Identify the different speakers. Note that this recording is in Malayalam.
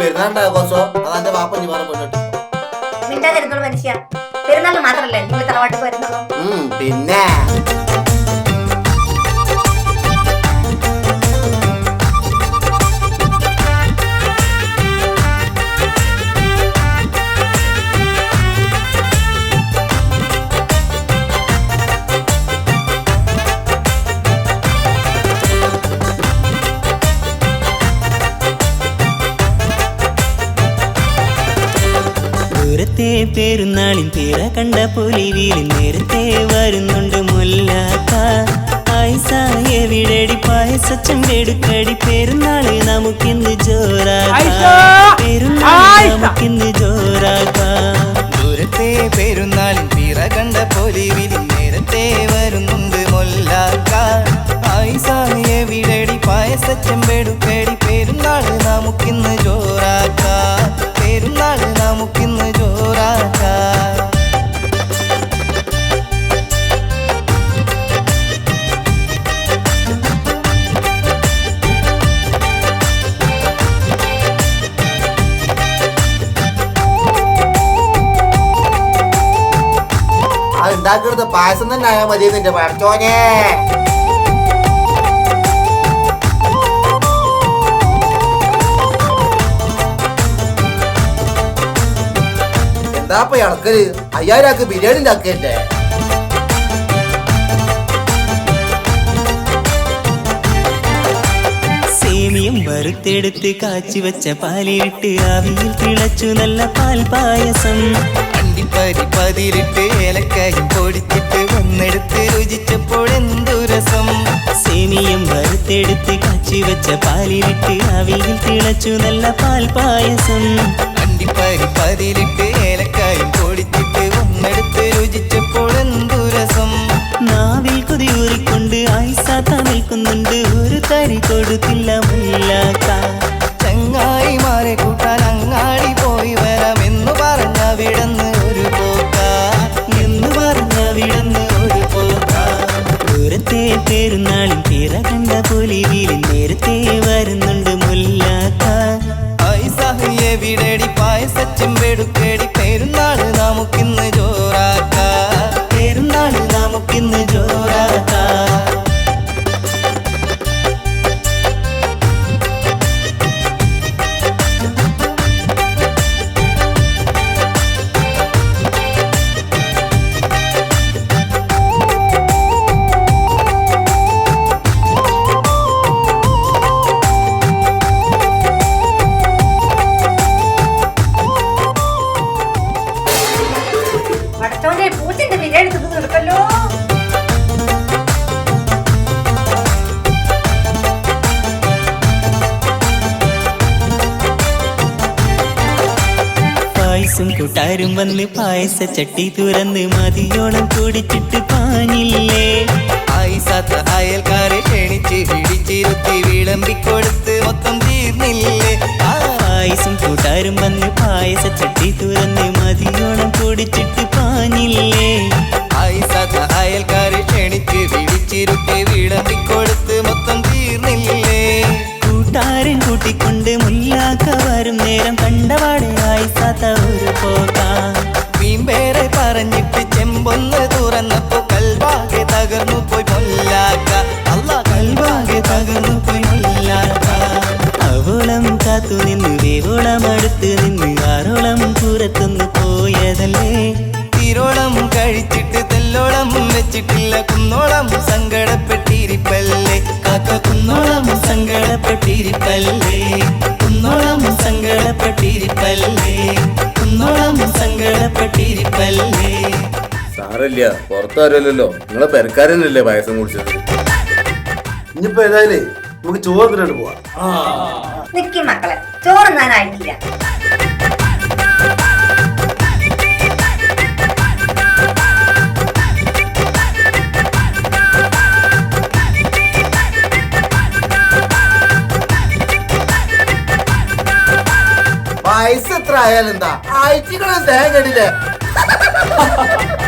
Speaker 1: പെരുന്നാളിന്റെ ആഘോഷോ അതെന്റെ വാപ്പ നീ പറഞ്ഞു
Speaker 2: മിണ്ടാതിരുന്നോളൂ മനുഷ്യ. പെരുന്നാളിന് മാത്രല്ലേ നിങ്ങൾ തറവാട്ടിൽ വരുന്നുള്ളൂ
Speaker 1: പിന്നെ.
Speaker 3: ദൂരത്തെ പെരുന്നാളിൻ തിര കണ്ട പൊലിവിയിൽ നേരത്തെ വരുന്നുണ്ട് മുല്ലാക്ക ആയിസായ വിടടി പായസച്ചെടുക്കടി പെരുന്നാൾ നമുക്കിന്ന് ജോറാക്കാം. പെരുന്നാൾ നമുക്കിന്ന് ജോറാക്കാം.
Speaker 4: ദൂരത്തെ പെരുന്നാളിൻ പിറ കണ്ട പുലിവിൽ നേരത്തെ വരുന്നുണ്ട് മൊല്ലാക്ക ആയിസായ വിടടി പായസച്ചെമ്പെടുക്കടി പെരുന്നാൾ നമുക്കിന്ന് ജോറാക്ക.
Speaker 1: ഉണ്ടാക്കിയെടുത്ത പായസം തന്നെ ആയാൽ മതി നിന്റെ പഠിച്ചോനെ എന്താ ഇളക്കൽ അയ്യായിരം ആക്ക് ബിരിയാണി ഉണ്ടാക്കിയല്ലേ
Speaker 3: സേമിയം വറുത്തെടുത്ത് കാച്ചി വെച്ച പാലിട്ട് ആവിയിൽ തിളച്ചു നല്ല പാൽ പായസം
Speaker 4: അണ്ടിപ്പരി പതിരിട്ട് ഏലക്കായും പൊടിച്ചിട്ട് വന്നെടുത്ത് രുചിച്ചപ്പോൾ എന്തു രസം?
Speaker 3: സേമിയം വറുത്തെടുത്ത് കാച്ചി വെച്ച പാലിലിട്ട് അവിയിൽ തിളച്ചു നല്ല പാൽ പായസം.
Speaker 4: അണ്ടിപ്പരി പതിരിട്ട് ഏലക്കായും പൊടിച്ചിട്ട് വന്നെടുത്ത് രുചിച്ചപ്പോൾ എന്തു രസം?
Speaker 3: നാവിൽ കൊതിയൂറിക്കൊണ്ട് ആയിസാത്ത നിൽക്കുന്നുണ്ട്. ഒരു തരി കൊടുത്തില്ല മുല്ലാക്ക കണ്ട പൊലിവിൽ നേരത്തെ വരുന്നുണ്ട് മുല്ലാത്ത.
Speaker 4: ഐസഹിയെ വിടടി പായസച്ചെമ്പെടുക്കേടി
Speaker 3: പായസം കൂട്ടാരും വന്ന് പായസ ചട്ടി തുറന്ന് മതിയോളം കുടിച്ചിട്ട് പാഞ്ഞില്ലേ?
Speaker 4: പായസാത്ത അയൽക്കാരെ ക്ഷണിച്ച് പിടിച്ചിരുത്തി വിളമ്പിക്കൊടുത്ത് മൊത്തം തീർന്നില്ലേ? ആ.
Speaker 3: പായസം കൂട്ടാരും വന്ന് കാത്തു നിന്ന് വേവോളം അടുത്ത് നിന്ന് ആരോളം പുറത്തുനിന്ന് പോയതല്ലേ?
Speaker 4: തിരോളം കഴിച്ചിട്ട് തെല്ലോളം വെച്ചിട്ടില്ല കുന്നോളം സങ്കടപ്പെട്ടിരിപ്പല്ലേ? കാക്ക കുന്നോളം
Speaker 3: സങ്കടപ്പെട്ടിരിപ്പല്ലേ? കുന്നോളം സങ്കടപ്പെട്ടിരിപ്പല്ലേ? കുന്നോളം സങ്കടപ്പെട്ടിരിപ്പല്ലേ?
Speaker 1: സാരല്ല പുറത്താരല്ലോ നിങ്ങളെ പെരക്കാരനല്ലേ പായസം കുടിച്ചത്? ഇനിയിപ്പോ ഏതായാലേ നമുക്ക് ചോറിനാണ് പോവാ.
Speaker 2: നിക്കി മക്കളെ ചോറ് ഞാൻ
Speaker 1: വയസ്സ് എത്ര ആയാലും എന്താ? ആഴ്ചകളെ സ്നേഹം കണ്ടില്ലേ?